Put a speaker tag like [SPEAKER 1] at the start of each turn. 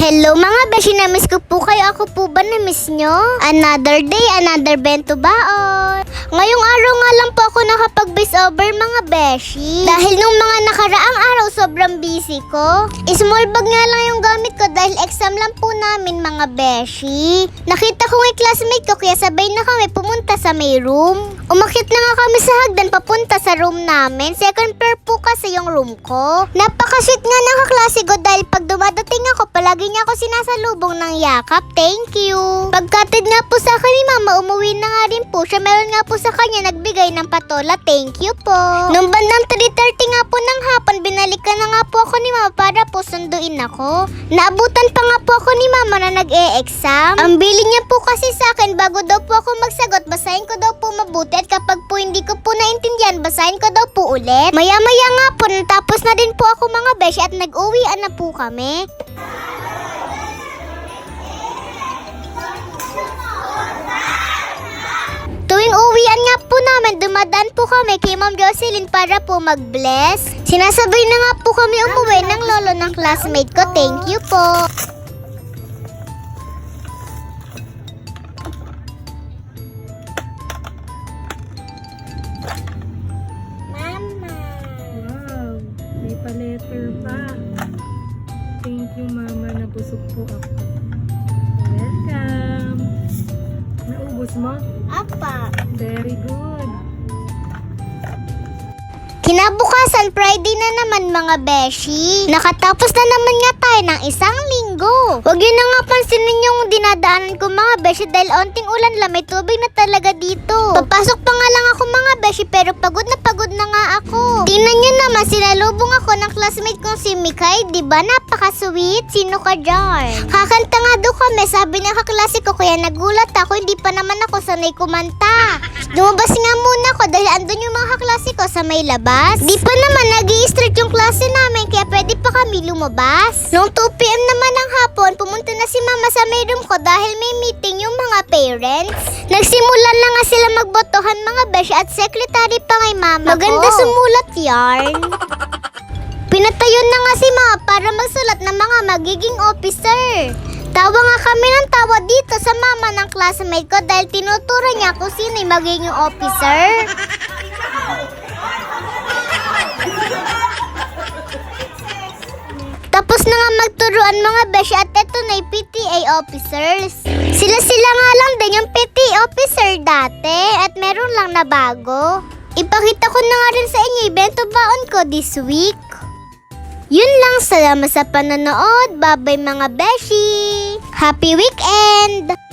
[SPEAKER 1] Hello mga beshi, na-miss ko po kayo. Ako po ba na-miss nyo? Another day, another bento baon. Ngayong araw nga ako nakapag-base over mga beshi. Dahil nung mga nakaraang araw sobrang busy ko. Small bag nga lang yung gamit ko dahil exam lang po namin mga beshi. Nakita ko yung classmate ko kaya sabay na kami pumunta sa may room. Umakit na nga kami sa hagdan papunta sa room namin. Second floor po kasi yung room ko. Napaka-sweet nga ng kaklase ko dahil pag dumadating ako, palagi niya ako sinasalubong ng yakap. Thank you. Pagkatid nga po sa akin ni mama, umuwi na nga rin po siya. Meron nga po sa kanya nagbigay ng patola. Thank you po. Nung bandang 3.30 nga po ng hapon, binalikan na nga po ako ni mama para po sunduin ako. Naabutan pa nga po ako ni mama na nag-e-exam. Ang bili niya po kasi sa akin, bago daw po ako magsagot, basahin ko daw po mabuti at kapag po hindi ko po naintindihan, basahin ko daw po ulit. Maya-maya nga po, natapos na din po ako mga beshi at nag-uwian na po kami. Namin, dumadaan po kami kay Ma'am Jocelyn para po mag-bless. Sinasabay na nga po kami umuwi ng lolo ng classmate ko. Thank you po. Mama.
[SPEAKER 2] Wow, may pa-letter pa. Thank you, Mama. Nabusog po ako. Naubos mo?
[SPEAKER 1] Apa.
[SPEAKER 2] Very good.
[SPEAKER 1] Kinabukasan, Friday na naman mga beshi. Nakatapos na naman nga tayo ng isang linggo. Huwag yun na nga pansinin yung dinadaanan ko mga beshi dahil onting ulan lang may tubig na talaga dito. Papasok pa nga lang ako mga beshi pero pagod sinalubong ako ng classmate kong si Mikay. Di ba napaka-sweet? Sino ka dyan? Kakanta nga doon kami, sabi ng kaklase ko kaya nagulat ako. Hindi pa naman ako sanay kumanta. Lumabas nga muna ako dahil andun yung mga kaklase ko sa may labas. Di pa naman nag strict yung klase namin kaya pwede pa kami lumabas. Noong 2pm naman ng hapon, pumunta na si mama sa may room ko dahil may meeting yung mga parents. Nagsimulan na nga sila magbotohan mga besh at secretary pa kay mama Maganda
[SPEAKER 2] ko.
[SPEAKER 1] sumulat yarn. Pinatayon na nga si mama para magsulat ng mga magiging officer. Tawa nga kami ng tawa dito sa mama ng classmate ko dahil tinuturo niya kung sino yung magiging officer. Tapos na nga magturuan mga beshi at eto na PTA officers. Sila-sila nga lang din yung PTA officer dati at meron lang na bago. Ipakita ko na nga rin sa inyo yung baon ko this week. Salamat sa panonood. Bye-bye mga beshi. Happy weekend!